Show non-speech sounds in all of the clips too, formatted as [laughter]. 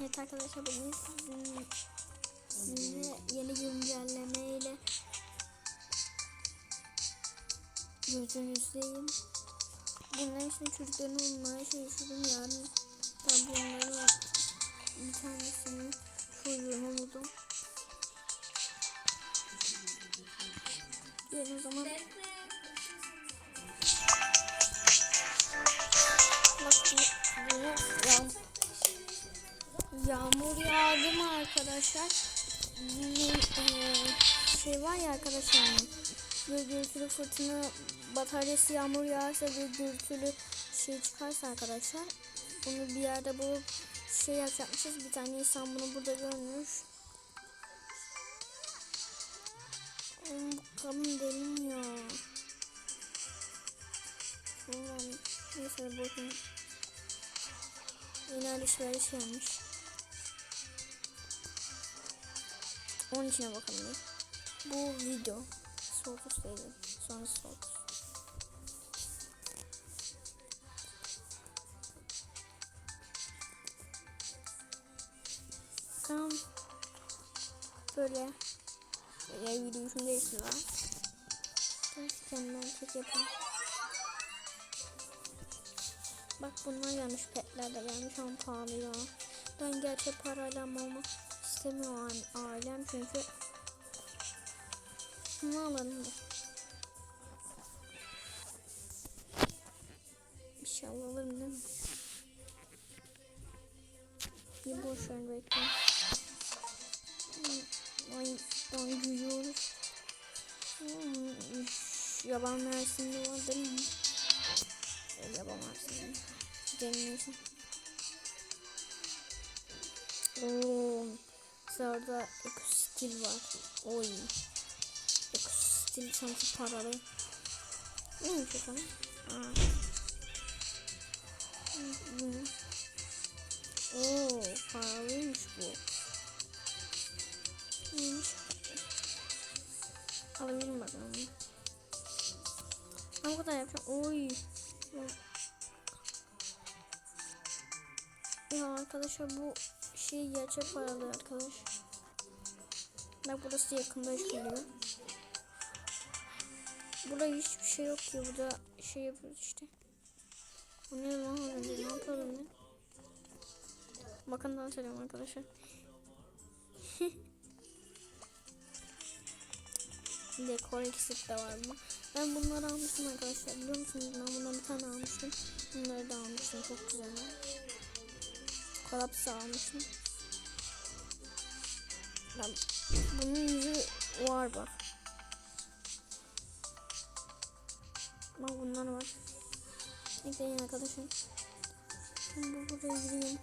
Evet arkadaşlar bugün sizinle, sizinle yeni güncelleme ile gözünüzdeyim. Bunların için çocukların olmaya çalışıyorum. Yarın ben bunların bir tanesini çocuğunu buldum. Yarın o zaman arkadaşlar? Bir eee, şey var ya arkadaşlar böyle gürültülü fırtına bataryası yağmur yağarsa böyle gürültülü şey çıkarsa arkadaşlar bunu bir yerde bulup şey yapacakmışız. Bir tane insan bunu burada görmüş. Bakalım deliniyor. Ulan neyse bakın. Yine alışveriş gelmiş. Onun içine bir. Bu video. Soğutus değil. Sonra soğutus. Bakalım. Böyle. Ya yürüyüşüm değişti lan. Ben kendimden çek yapayım. Bak bunlar gelmiş petler de gelmiş ama pahalı ya. Ben gerçek parayla almamı istemiyor ailem çünkü şunu alalım? Bir şey alalım değil mi? Bir boş ver bekle. Hmm, Ay, ay gülüyoruz. Hmm, Yaban mersini var değil mi? Yaban mersini. Deniyorsun. Oo, orada ekostil var. Oy. Ekostil sanki paralı. Neymiş o zaman? Aa. Hı, hı. Oo, paralıymış bu. Neymiş? Alabilirim bakalım. Ben bu kadar yapacağım. Oy. Ya arkadaşlar bu şey gerçek paralı arkadaş. Bak burası yakında çıkıyor. Burada hiçbir şey yok ki. Burada şey yapıyoruz işte. Bu ne lan ne yapalım ne? Bakın dans ediyorum arkadaşlar. [laughs] Dekor eksik de var mı? Ben bunları almıştım arkadaşlar. Biliyor musunuz? Ben bundan bir tane almıştım. Bunları da almıştım. Çok güzel. Kolaps almıştım. Ben bunun yüzü var bak. Bak bunlar var. Ekleyin arkadaşım. Bu buraya gireyim.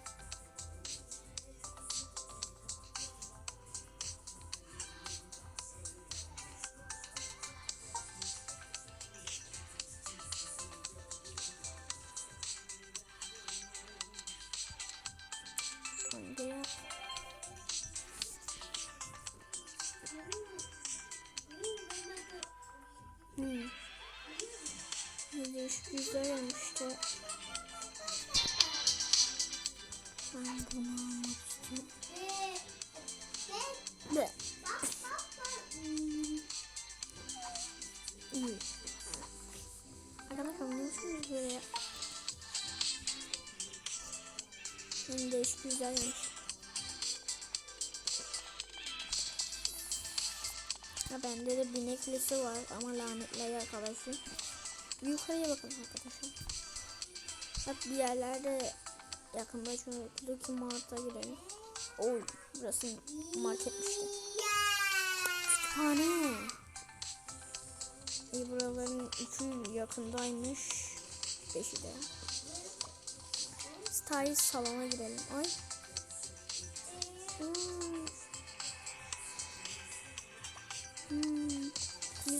Hmm. Ne değişik güzel olmuştu. Ben bunu almak istiyorum. Be. Hmm. İyi. Arkadaşlar ne yapıyorsunuz böyle? Hem değişik güzelmiş. Ha bende de bineklisi var ama lanetli arkadaşım. Yukarıya bakalım arkadaşlar. Bak bir yerlerde yakında şöyle Lucky Mart'a girelim. Oy burası marketmişti. Kütüphane. İyi buraların üçü yakındaymış. Beşi de. Style salona girelim. Ay. Hmm.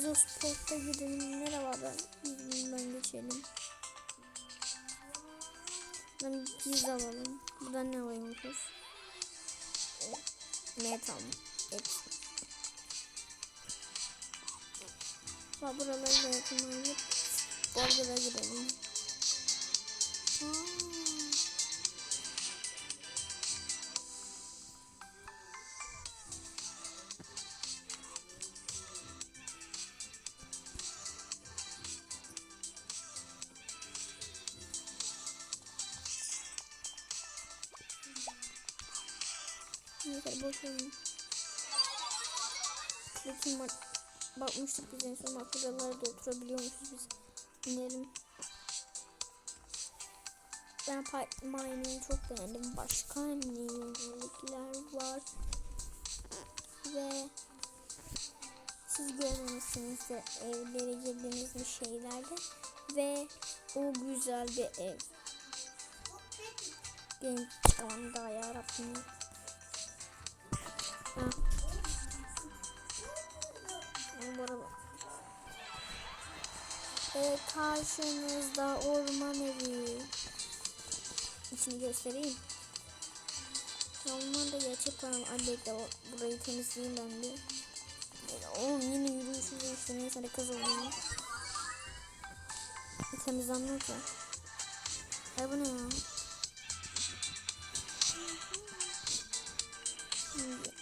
Gizo Sport'ta gidelim. Merhaba ben. Buradan geçelim. Ben giz alalım. Buradan ne alıyormuşuz? Metal. Bak buraları da yakınlayıp Borger'a gidelim. Kere bakıyorum. Bakayım bak. Bakmıştık biz en son bak buralarda oturabiliyormuşuz biz. İnelim. Ben Mining'i çok beğendim. Başka yenilikler var? Ve siz görmemişsiniz de evlere girdiğiniz bir şeylerde ve o güzel bir ev. Çıkamam daha yarabbim. Ee, karşınızda orman evi. İçini göstereyim. Orman da gerçekten adeta burayı temizleyeyim ben de. Oğlum yine yürüyüşü işte neyse de kız olayım. Temizlenmiyor ki. Ee, Ay bu ne ya? Şimdi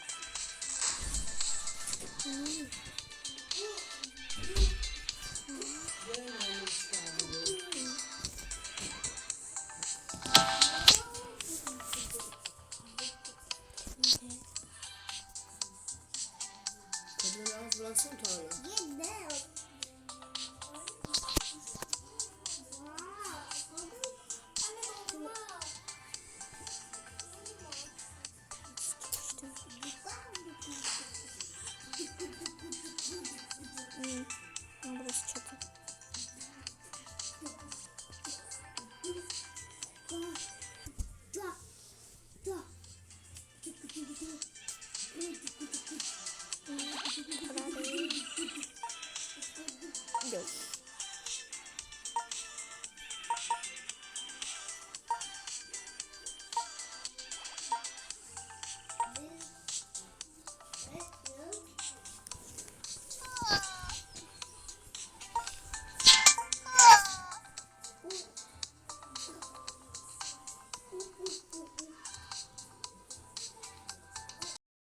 Yeah.